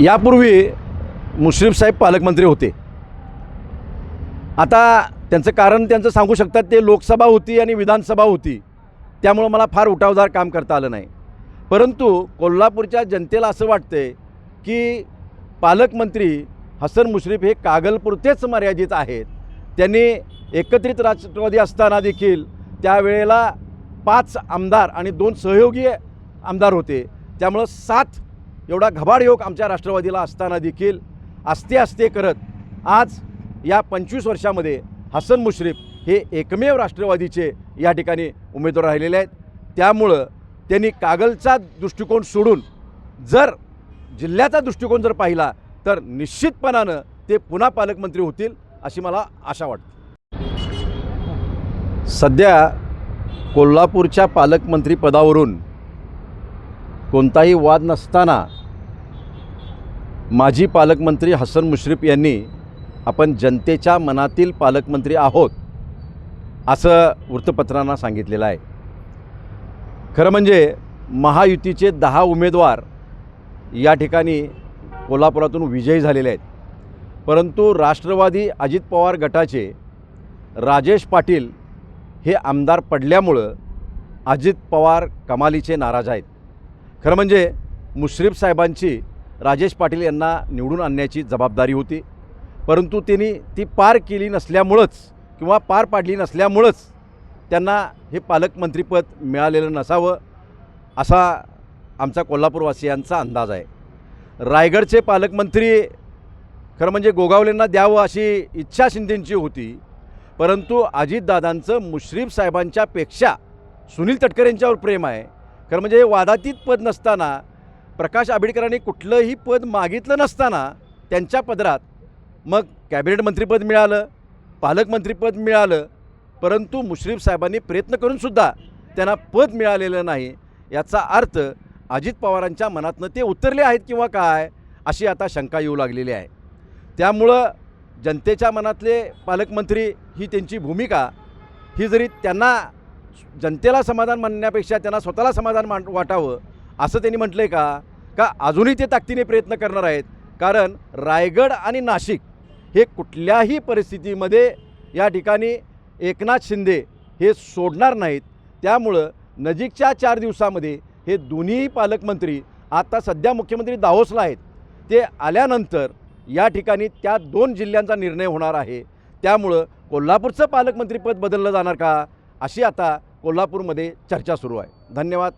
यापूर्वी मुश्रीफ साहेब पालकमंत्री होते. आता त्यांचं कारण त्यांचं सांगू शकतात ते लोकसभा होती आणि विधानसभा होती. त्यामुळं मला फार उठावदार काम करता आलं नाही. परंतु कोल्हापूरच्या जनतेला असं वाटतंय की पालकमंत्री हसन मुश्रीफ हे कागलपुरतेच मर्यादित आहेत. त्यांनी एकत्रित राष्ट्रवादी असताना देखील त्यावेळेला पाच आमदार आणि दोन सहयोगी आमदार होते. त्यामुळं सात एवढा घबाड योग आमच्या राष्ट्रवादीला असताना देखील आस्ते आस्ते करत आज या पंचवीस वर्षामध्ये हसन मुश्रीफ हे एकमेव राष्ट्रवादीचे या ठिकाणी उमेदवार राहिलेले आहेत. त्यामुळं त्यांनी कागलचा दृष्टिकोन सोडून जर जिल्ह्याचा दृष्टिकोन जर पाहिला तर निश्चितपणानं ते पुन्हा पालकमंत्री होतील अशी मला आशा वाटते. सध्या कोल्हापूरच्या पालकमंत्री पदावरून कोणताही वाद नसताना माजी पालकमंत्री हसन मुश्रीफ यांनी आपण जनतेच्या मनातील पालकमंत्री आहोत असं वृत्तपत्रांना सांगितलेलं आहे. खरं म्हणजे महायुतीचे दहा उमेदवार या ठिकाणी कोल्हापुरातून विजयी झालेले आहेत. परंतु राष्ट्रवादी अजित पवार गटाचे राजेश पाटील हे आमदार पडल्यामुळं अजित पवार कमालीचे नाराज आहेत. खरं म्हणजे मुश्रीफ साहेबांची राजेश पाटील यांना निवडून आणण्याची जबाबदारी होती. परंतु त्यांनी ती पार केली नसल्यामुळंच किंवा पार पाडली नसल्यामुळंच त्यांना हे पालकमंत्रीपद मिळालेलं नसावं असा आमचा कोल्हापूरवासियांचा अंदाज आहे. रायगडचे पालकमंत्री खरं म्हणजे गोगावलेंना द्यावं अशी इच्छा शिंदेंची होती. परंतु अजितदादांचं मुश्रीफ साहेबांच्यापेक्षा सुनील तटकरेंच्यावर प्रेम आहे. खरं म्हणजे हे वादातीत पद नसताना प्रकाश आंबेडकरांनी कुठलंही पद मागितलं नसताना त्यांच्या पदरात मग कॅबिनेट मंत्रीपद मिळालं पालकमंत्रीपद मिळालं परंतु मुश्रीफ साहेबांनी प्रयत्न करूनसुद्धा त्यांना पद मिळालेलं नाही. याचा अर्थ अजित पवारांच्या मनातनं ते उतरले आहेत किंवा काय अशी आता शंका येऊ लागलेली आहे. त्यामुळं जनतेच्या मनातले पालकमंत्री ही त्यांची भूमिका ही जरी त्यांना जनतेला समाधान मानण्यापेक्षा त्यांना स्वतःला समाधान मान वाटावं असं त्यांनी म्हटलं आहे का? का अजूनही ते ताकदीने प्रयत्न करणार आहेत? कारण रायगड आणि नाशिक हे कुठल्याही परिस्थितीमध्ये या ठिकाणी एकनाथ शिंदे हे सोडणार नाहीत. त्यामुळं नजीकच्या चार दिवसामध्ये हे दोन्ही पालकमंत्री आता सध्या मुख्यमंत्री दाहोसला आहेत. ते आल्यानंतर या ठिकाणी त्या दोन जिल्ह्यांचा निर्णय होणार आहे. त्यामुळं कोल्हापूरचं पालकमंत्रीपद बदललं जाणार का? अशी आता कोल्हापूरमध्ये चर्चा सुरू आहे. धन्यवाद.